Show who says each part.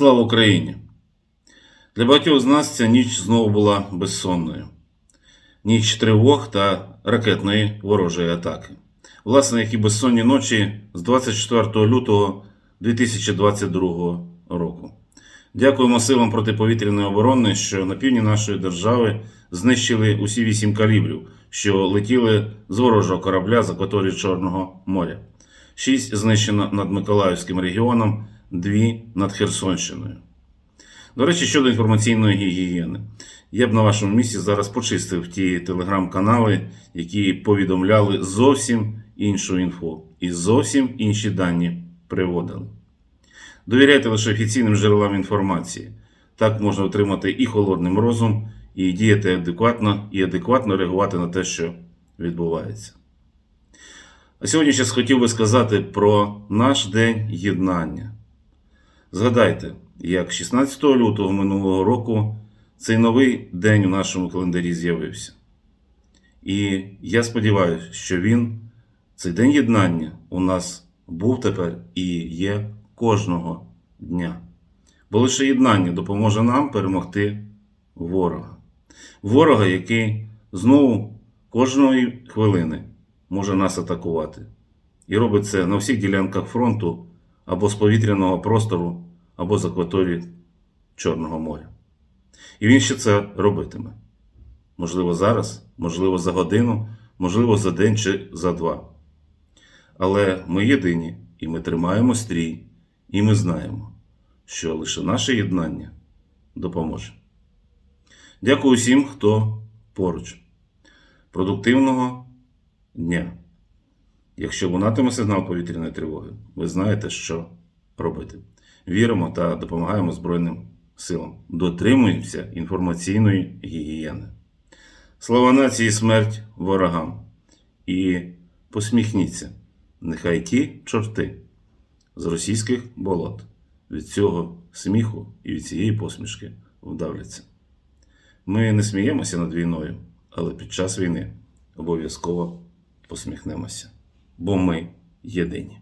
Speaker 1: Слава Україні! Для багатьох з нас ця ніч знову була безсонною. Ніч тривог та ракетної ворожої атаки. Власне, як і безсонні ночі з 24 лютого 2022 року. Дякуємо силам протиповітряної оборони, що на півдні нашої держави знищили усі вісім калібрів, що летіли з ворожого корабля з акваторії Чорного моря. Шість знищено над Миколаївським регіоном, дві над Херсонщиною. До речі, щодо інформаційної гігієни. Я б на вашому місці зараз почистив ті телеграм-канали, які повідомляли зовсім іншу інфу і зовсім інші дані приводили. Довіряйте лише офіційним джерелам інформації. Так можна отримати і холодним розум, і діяти адекватно, і адекватно реагувати на те, що відбувається. А сьогодні ще хотів би сказати про наш день єднання. Згадайте, як 16 лютого минулого року цей новий день у нашому календарі з'явився. І я сподіваюся, що він, цей день єднання, у нас був тепер і є кожного дня. Бо лише єднання допоможе нам перемогти ворога. Ворога, який знову кожної хвилини може нас атакувати. І робить це на всіх ділянках фронту або з повітряного простору, або з акваторії Чорного моря. І він ще це робитиме. Можливо, зараз, можливо, за годину, можливо, за день чи за два. Але ми єдині, і ми тримаємо стрій, і ми знаємо, що лише наше єднання допоможе. Дякую всім, хто поруч. Продуктивного дня. Якщо лунатиме сигнал повітряної тривоги, ви знаєте, що робити. Віримо та допомагаємо Збройним силам. Дотримуємося інформаційної гігієни. Слава нації, смерть ворогам. І посміхніться, нехай ті чорти з російських болот від цього сміху і від цієї посмішки вдавляться. Ми не сміємося над війною, але під час війни обов'язково посміхнемося, бо ми єдині.